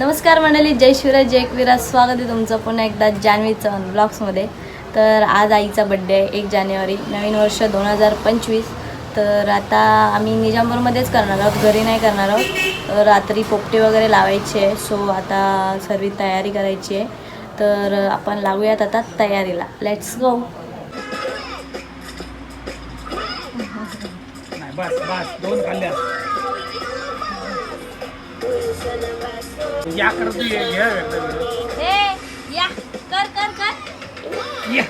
नमस्कार मंडळी जय शिवराज जय एकविरा. स्वागत आहे तुमचं पुन्हा एकदा जान्हवी चव्हाण ब्लॉग्समध्ये. तर आज आईचा बड्डे आहे एक जानेवारी नवीन वर्ष दोन हजार पंचवीस. तर आता आम्ही निजामपूरमध्येच करणार आहोत घरी नाही करणार आहोत. रात्री पोपटे वगैरे लावायचे आहे सो आता सर्व तयारी करायची आहे. तर आपण लागूयात आता तयारीला. लेट्स गो बस बस दोन खाल्ल्या या कर तू ये घ्या एकदा video. या. कर कर कर. या.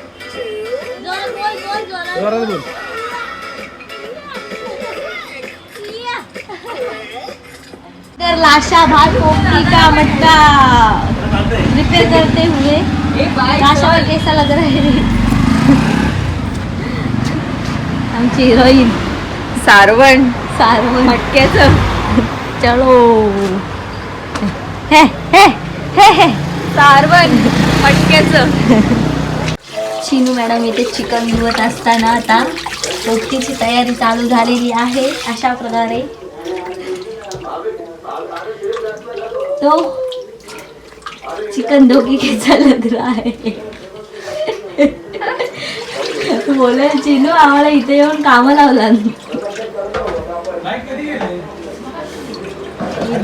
जोरात बोल बोल जोरात. जोरात बोल. तर लाशा भात पोपटी का मटका रिपेयर करते हुए. लाशा भाई कैसा लग रहा है? आमची हिरोईन सारवण. सारवण. मटक्याचं. चलो. हे हे हे हे. सारवण मटक्याचं. चिनू मॅडम इथे चिकन धुवत असताना आता पोपटीची तयारी चालू झालेली आहे. अशा प्रकारे. तो चिकन धोकी कैसा लग रहा है बोलेल चिनू आम्हाला इथे येऊन कामं लावला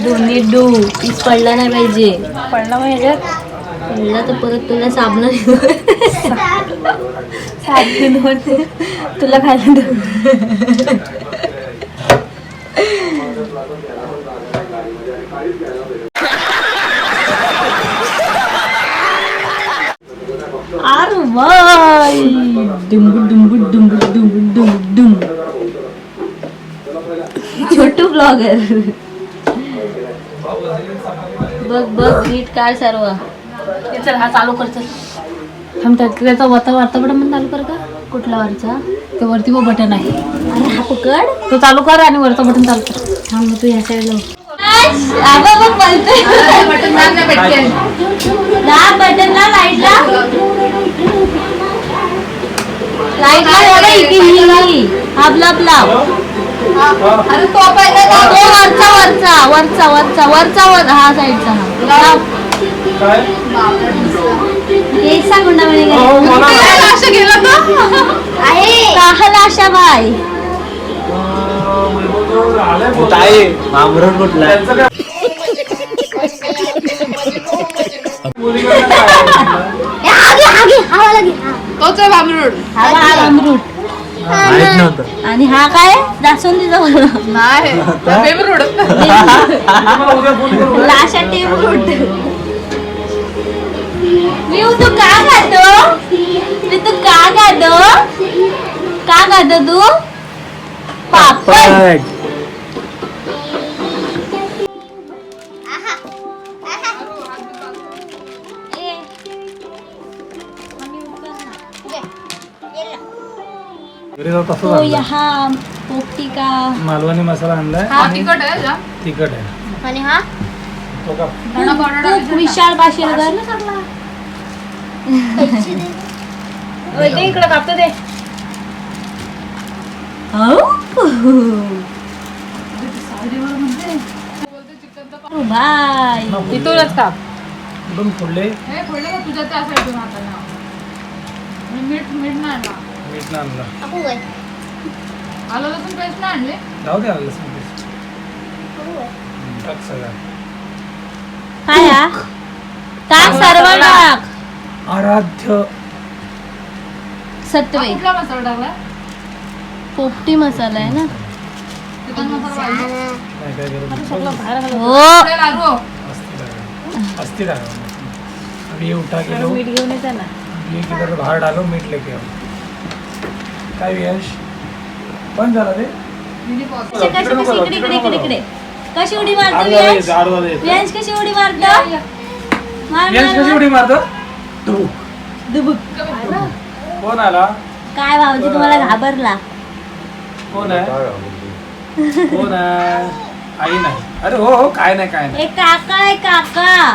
दोन्ही डू. पीस पडला नाही पाहिजे. पडला ह्याच्यात पडला तर परत तुला साबण साबण तुला खायला अरे वाय डुंबू डुंबू डुंबू डुंबू डुंबू डुंब छोटू ब्लॉगर. बघ बघ नीट काढ सर्व. चल हा चालू कर चल. थांब त्या- त्याचा वरचा वरचा बटन पण चालू कर का? कुठला वरचा? ते वरती वो बटन आहे. अरे हा पकड तो चालू कर आणि वरचा बटन चालू कर. थांब तू ह्या साईडला बोलतोय बटन दाब ना पटकन दाब बटनला लाईटला लाईटला एवढं इथे ही ही. आपला आपला अरे तो पहिला तो वरचा वरचा वरचा वरचा वरचा वर हा साईडचा हा दाब. काय? हो, मला असं गेलं. का काहला आशा बाय अं, वैभवजवळ आलंय बोलतो. आहे. मामरण कुठला? त्यांचं काय? मुलीकडनं काय आहे? तोच आहे बाबरूड हा हा माहीत नव्हतं. आणि हा काय? जास्वंदीचा नाही करू. लाशा टेबरूट मी तू का खातो मी तू का खातो का खातो तू? पापड. घरी जाऊ तसं तो आणलंय. यहाँ पोपटी का मालवणी मसाला आणलाय. हा तिखट आहे जा तिखट आहे. आणि हा? तो का? धणा पावडर खूप विशाल बाशिरगर इकडे कापतो ते बाय तिथूनच काप एकदम फुडले हे फोडले का तुझ्या त्या साईडून आणि मीठ मीठ नाही आणला मीठ ना आणला आलं लसूण पेस्ट नाही आणली? जाऊ दे आलं सांगतेस टाक सगळं. काय हा? टाक सर्व टाक. आराध्य. सत्वे कुठला मसाला टाकला? पोपटी मसाला आहे ना? चिकन मसाला पाहिजे. नाही काय गरज हो. लागू. अस्थिर आहे अस्थिर आहे अभी ये उठा के लो मीठ घेऊन येते ना ये किधर बाहर डालो मीठ लेके आओ काय यश? बंद झाला पॉस कशी कशी कशी इकडे इकडे इकडे इकडे. कशी उडी मारतो आडवा आडवा कशी उडी मारतो? मार यश मार, कशी मार. उडी मारतो? धुक. दुबुक. कोण आला? काय भाऊजी तुम्हाला घाबरला? कोण आहे? कोण आहे? आई नाही. अरे हो हो काय नाही काय नाही. एक काका आहे काका.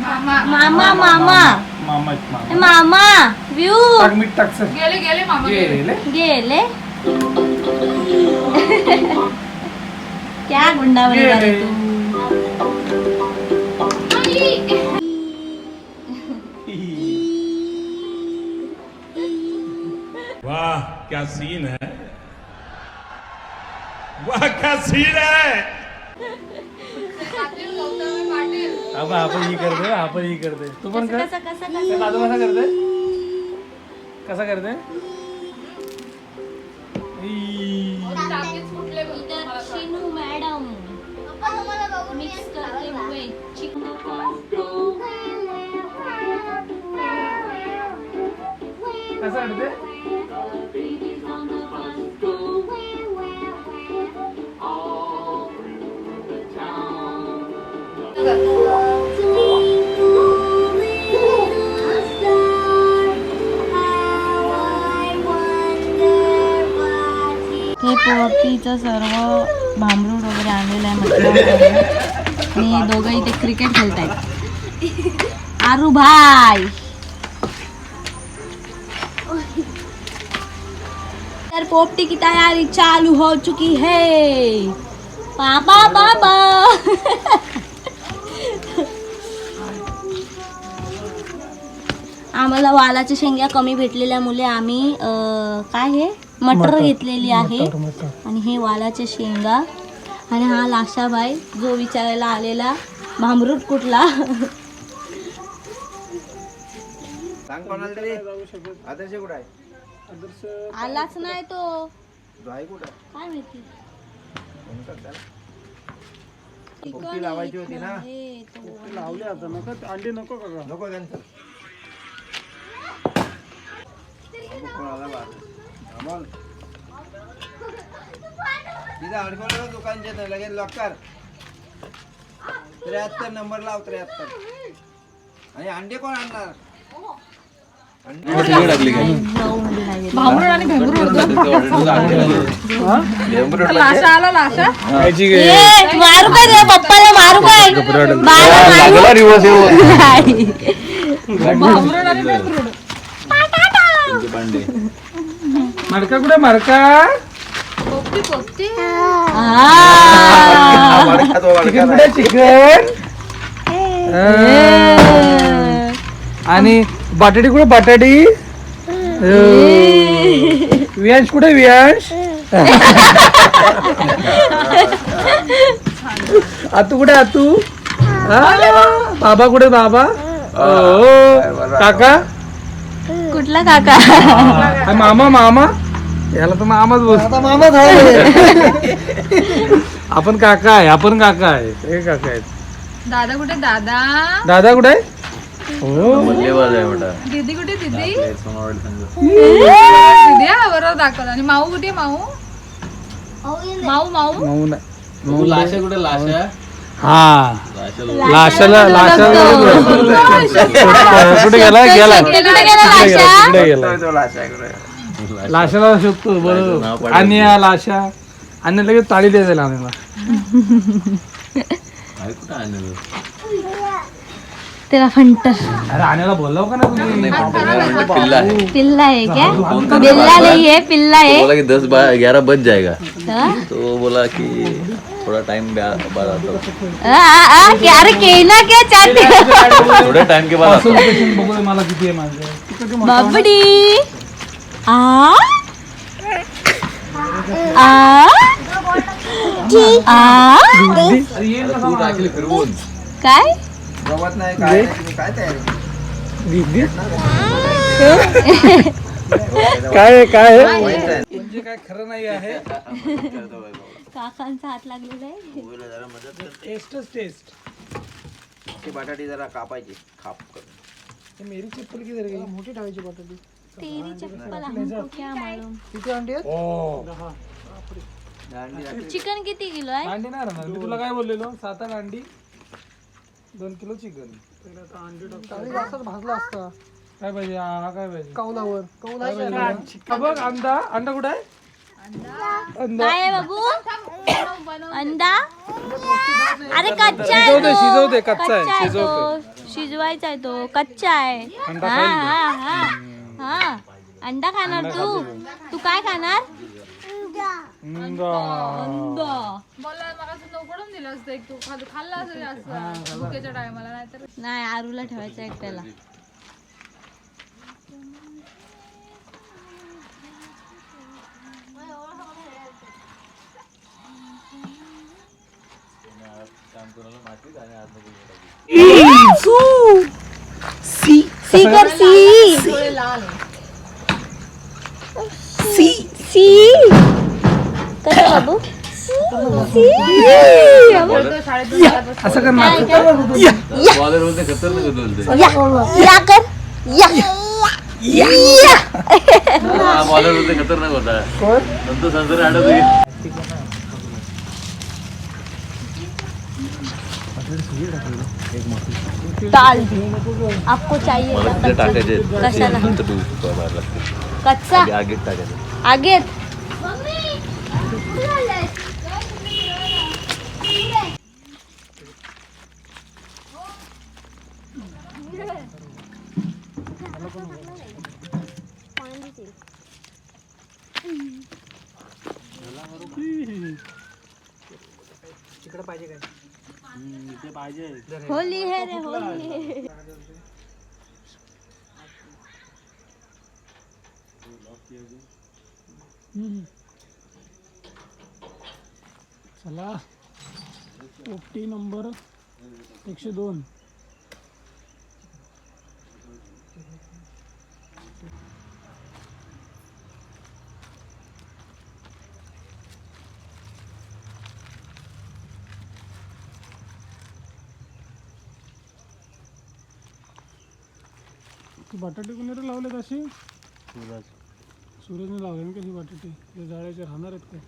मामा. मामा मामा. मामा मामा. मामा व्यू टाक मीठ टाक सर गेले गेले मामा गेले. गेले. गेले. क्या गुंडावर गेले. वाह क्या सीन है? वाह क्या सीन है? आपण आपण ही करते आपण ही करते तू पण कर. कसं कसं ते दादू कसा करते कसा करते ई. शिनू मॅडम. मिक्स करते हुए कसा करते हे पोपटीचं सर्व भांबरूड वगैरे आणलेलं आहे म्हटलं आणि दोघं इथे क्रिकेट खेळत आहेत आरू भाई. तर पोपटी की तयारी चालू हो चुकी है. बाबा बाबा. आम्हाला वालाच्या शेंग्या कमी भेटलेल्या मुले आम्ही काय हे? मटर घेतलेली आहे. आणि हे वालाच्या शेंगा. आणि हा लाशाबाई जो विचारायला आलेला भांबरूट कुठला? सांग कोणाला तरी. आदर्श कुठं आहे? आलाच नाही तो. काय माहिती? लावायची होती ना? हे तो लावले आता. नको अंडी नको का? नको त्यांचं. अमोल तिथं अडकवलं दुकानच्या इथं, लगेच लॉक कर. त्र्याहत्तर नंबर लाव त्र्याहत्तर. आणि अंडे कोण आणणार? अंडे. ए, मारू काय रे पप्पाला मारू काय? बाला मारू. मडका कुठे मडका तो वाडका चिकन कुठे चिकन? आणि बटाटी कुठे बटाटी? वियांश कुठे वियांश? आतू कुठे आतू? बाबा कुठे बाबा? ओ काका? कुठला काका? मामा मामा. याला तर मामाच बोलतो. मामाच आपण काका आहे आपण काका आहे. हे काका आहेत. दादा कुठे? दादा. दादा कुठे आहे? हो. दीदी कुठे दीदी? दीदी हा. बरोबर दाखवलं. आणि माऊ कुठे माऊ? माऊ माऊ मऊ? नाही. लाशा कुठे लाशा? हा. लाशाला लाशाला कुठे गेला? गेला? कुठे गेला. लाशाला शोधतो बरोबर. आणि या लाशा आणि लगेच ताळी द्यायला आम्हाला तेरा फंटर. अरे आणायला बोलव का ना तुम्ही? पिल्ला है क्या? बिल्ला नहीं है पिल्ला है बोला कि दस बारह ग्यारह बज जाएगा हाँ? तो बोला कि थोड़ा टाइम बाद आता. हूँ आ, आ, आ, क्या अरे कहना क्या चाहते हो थोड़े टाइम के बाद आता. हूँ Consultation बघू दे मला किती आहे माझं. बबडी. आ? आ? आ? तू टाकली फिरवून. काय? गवत नाही काय नाही, तुम्ही काय तयारी दीदी काय काय. म्हणजे काय खरं नाही आहे? काकांचा हात लागलेला आहे. टेस्टच टेस्ट. ती बटाटी जरा कापायची. खाप करून. मेरी चप्पल मोठी ठेवायची बटाटी. तेरी चप्पल हमको क्या मालूम ओ चिकन किती किलो आहे? अंडी नाही राहणार. मी तुला काय बोललेलो? सात आठ अंडी दोन किलो चिकन. भाजला असता. काय पाहिजे? हा हा काय पाहिजे? कौलावर. कौला बघ अंडा. अंडा कुठे आहे? अंडा काय आहे बाबू? अंडा? अरे कच्चा आहे शिजवते तो. शिजवते कच्चा कच्चा आहे आहे शिजवते. तो. शिजवायचा आहे तो. कच्चा आहे. अंडा हा खाईल. हा हा. हा. अंडा खाणार तू? तू काय खाणार? अंडा. अंडा. मला मला नोकडून दिलं असतं एक तू. खाल- खाल्ला असेल जास्त. भुकेच्या टायमाला नाहीतर. नाही आरूला ठेवायचा एकट्याला सी कर सी! सी सी! कसं बाबू? असं कर ना. या. या. कर. या. या. बॉलर बोलते खतरनाक होता. नंतर संसार आडत दाल आपको चाहिए मला क्या तिथे टाकायचे कशाला? नंतर तू मारायला लागते कच्चा? आधी आगीत टाकायचं आगे होली है रे होली चला. ओटी नंबर एकशे दोन. बटाटे कोणी लावलेत अशी? सूरजने लावले ना कशी बटाटे? ते जाळ्याचे राहणार आहेत काय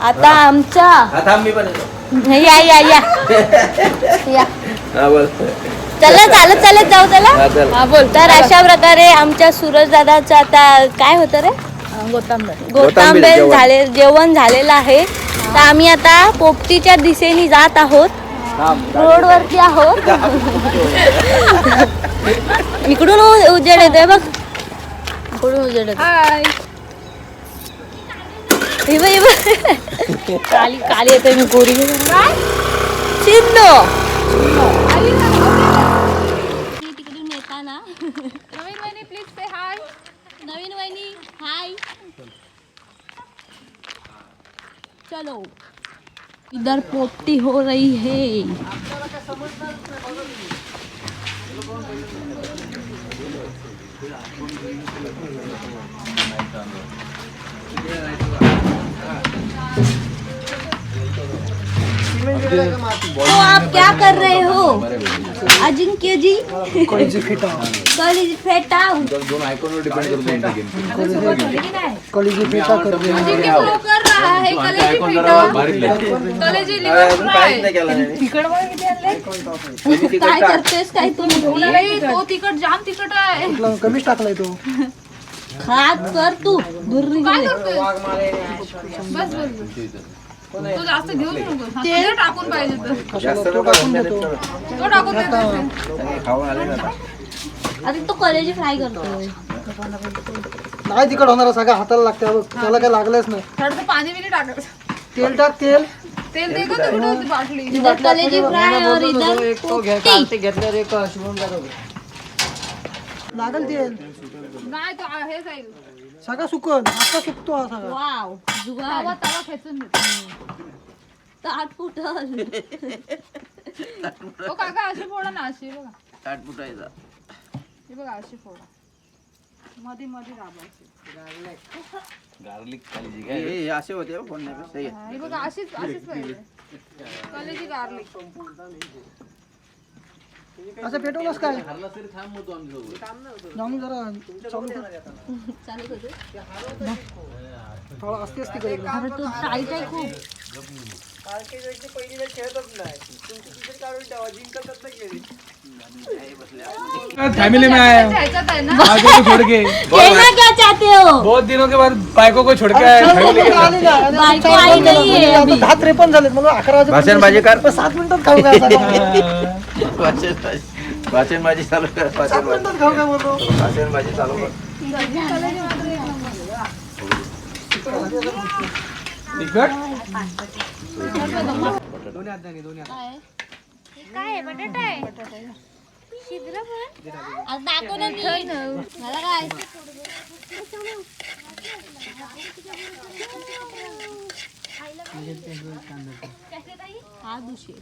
आता आमच्या आता मी पण येतो. या या या. या. हा बोल. चला चालत चालत जाऊ हा, त्याला चल. हा बोल. तर अशा प्रकारे आमच्या सूरज दादाचं आता काय होतं रे? गोतांबेल गोतांबेल जेवण. झाले जेवण झालेलं आहे. तर आम्ही आता पोपटीच्या दिशेने जात आहोत. रोडवरती आहोत. इकडून उ- उजेड येतोय बघ. इकडून उजेड येतोय. हे बघ, काली काली येतोय मी गोरी चिन्नो। तिकडून येताना नवीन वहिनी प्लीज़ से हाय नवीन वहिनी हाय चलो। इधर पोपटी हो रही है। तो आप क्या कर रहे हो? अजिंक्य जी? कॉलेज फेटा। दोन आयकॉनवर डिपेंड करतो कर रहा है कॉलेज काहीच नाही केलं नाही. काय करतेस काय तू? तो तिकट जाम तिकट आहे. कमीच टाकलाय तो. खात कर तू. दूर काय. करतोय? बस बस बस. तो जास्त घेऊ नको. तेल टाकून पाहिजे तर. जास्त नको होऊन देतो. तो टाकून देतो सगळे खाऊन आले ना आता. अरे तो कॉलेज फ्राय करतोय. नाही तिकड होणार सगळं. हाताला लागते. त्याला काय लागलंच नाही. थोडंसं पाणी बिनी टाकायचं तेल टाक तेल. तेल दे होती बाटली? इधर कलेजी फ्राय और इधर पोपटी लागल तेल नाही तो आहे हेच आहे सगळा सुकन. आता सुकतो हा सगळा. वाव. जुगाड तवा तवा खेचून देतो ताट फुटल. ओ काका अशी फोडा ना अशी बघा. ताट फुटायचा. हे बघा अशी फोडा. मध्ये मध्ये दाबायची गार्लिक खाली हे- हे असे होते हो, बस, हे. हे बघा अशीच अशीच पाहिजे. गार्लिक असं पेटवलंस काय हरला तरी थांब मग तू आमच्यासोबत जाऊन जरा चालू कर चालू करतो थोडा असते असते कर अरे तो टाईट आहे खूप फैमिली में आया। हूँ ह्याच्यात आहे ना। बायको को छोड़ के। कहना क्या चाहते हो? बहुत दिनों के बाद बायको को छोड़ के आया फैमिली के साथ। बायको आई नाही आहे आता दहा त्रेपन्न झालेत म्हणून अकरा भाषण भाजी कर। वाजे सात मिनिटात खाऊ काय हाँ, વાચનબાજી ચાલુ કર વાચનબાજી ચાલુ કર બટાટા. બટાટા शिद्र पण आज दाखव ना मी मला काय हा दुसरी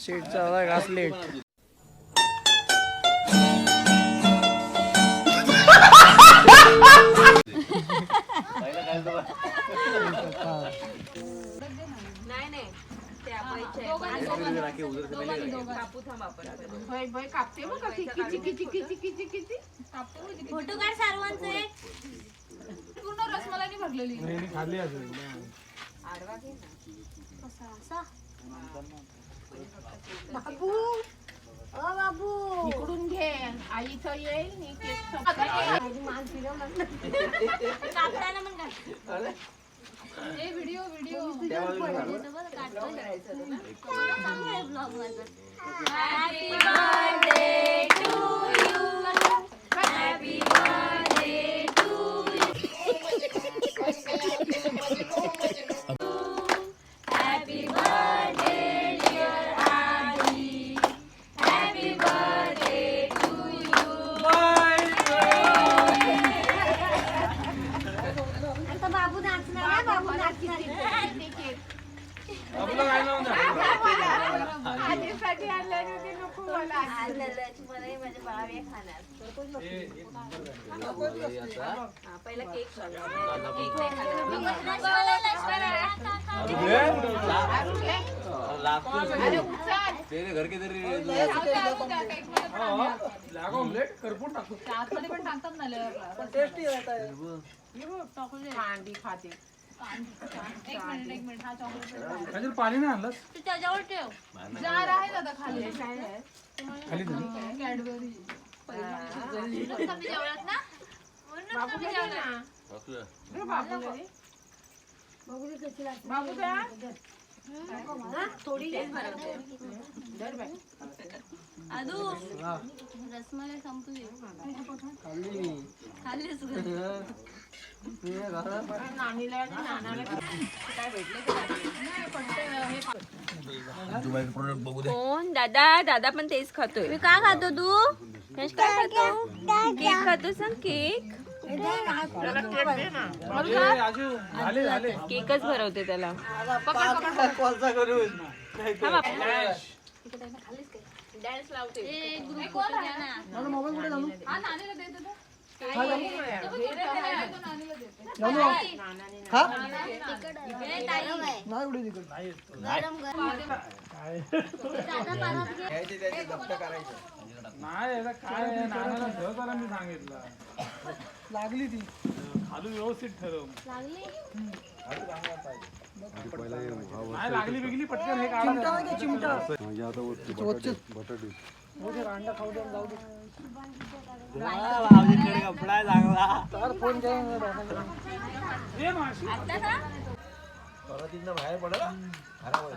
शेटचा आला घास लेट बाई, बाई, कापते बघ कशी. किची, किची, किची, किची, किची. कापते बघ किती. फोटो काढ सर्वांचे पूर्ण रसमलाईने भरलेली. खाल्ली असेल बाबू ओ बाबू इकडून घे. आईचं येईल नी केक कापताना मग. हे व्हिडिओ व्हिडिओ ब्लॉग माझा तेरे घर के हा, लागा ऑमलेट करपून टाकू. आतमध्ये पण टाकतात ना लेअरला. टेस्टी रहता है कांडी खाते. एक मिनिट एक मिनिट. हा चॉकलेट काजल पाणी नाही आणलं तू त्याच्यावर ठेव. जार आहे दादा खाली. खाली तुम्ही कॅडबरी. म्हणून कमी जेवलात ना. म्हणून कमी जेवलात बाबू द्या थोडी आदू रसमलाई संपली काय कोण दादा दादा पण तेच खातोय मी का खातो तू काय खातो केक खातो सांग केक केकच भरवते त्याला. कोलचा करून ग्रुप फोटो घ्या ना माझा मोबाईल कुठे घालू हा नानीला दे दे हा घालू तो नानीला देते घालू हा ए, ताई, नाही नाही याला काय आहे, नानाला ठेव करा मी सांगितलं. लागली ती. खालून व्यवस्थित ठरव. लागली? नाही लागली बिगली पटकन हे चिमटा नाही का अंडा खाऊ दे जाऊ दे. फोन घ्या माशी परत इथनं बाहेर पडला खराब होईल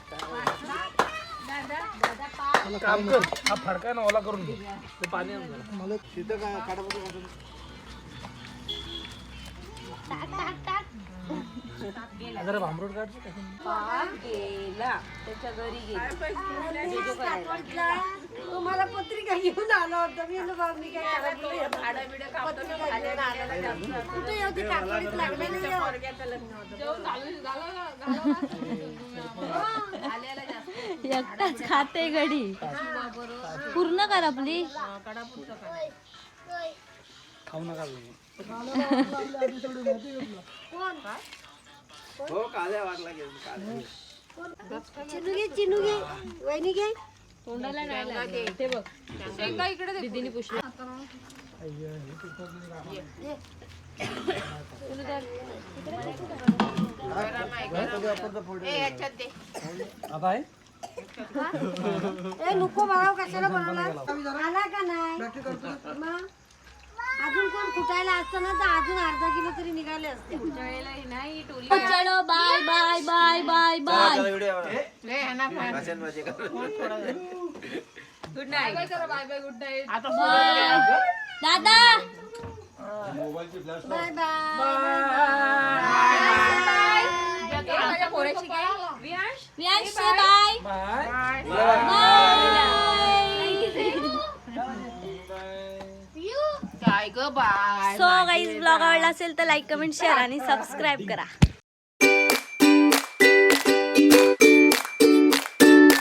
काम कर. हा फडका ना ओला करून घे. ते पाणी आण जरा. मला तिथं काय काटापत्र घालून जरा भांबरूट काढतो का? गेला. त्याच्या घरी गेला. तुम्हाला पत्रिका घेऊन आला होता. मी म्हणलं बाबा मी काय करायला पत्रिका घेऊन आणायला कुठे होती काकडीत लागलेली जेवण झालं झालं एकटाच खाते गडी पूर्ण कर आपली. खाऊ नका तुम्ही. हो काल्या वाटला घेऊन काल्या चिनू घे चिनू घे. वहिनी घे. तोंडाला नाही लागलं. ते बघ. शेंगा इकडे दे दीदीने पुष्ट आता आहे ए नको मला कशाला बनवला आला का नाही? मग? अजून कोण कुटायला असतं ना तर अजून अर्धा किलो तरी निघाले असते. नाही टोली चलो bye bye bye. Bye bye good night bye bye good night दादा! Bye bye Priyanshu bye so guys blog आवडला असेल तर लाईक कमेंट शेअर आणि सबस्क्राईब करा.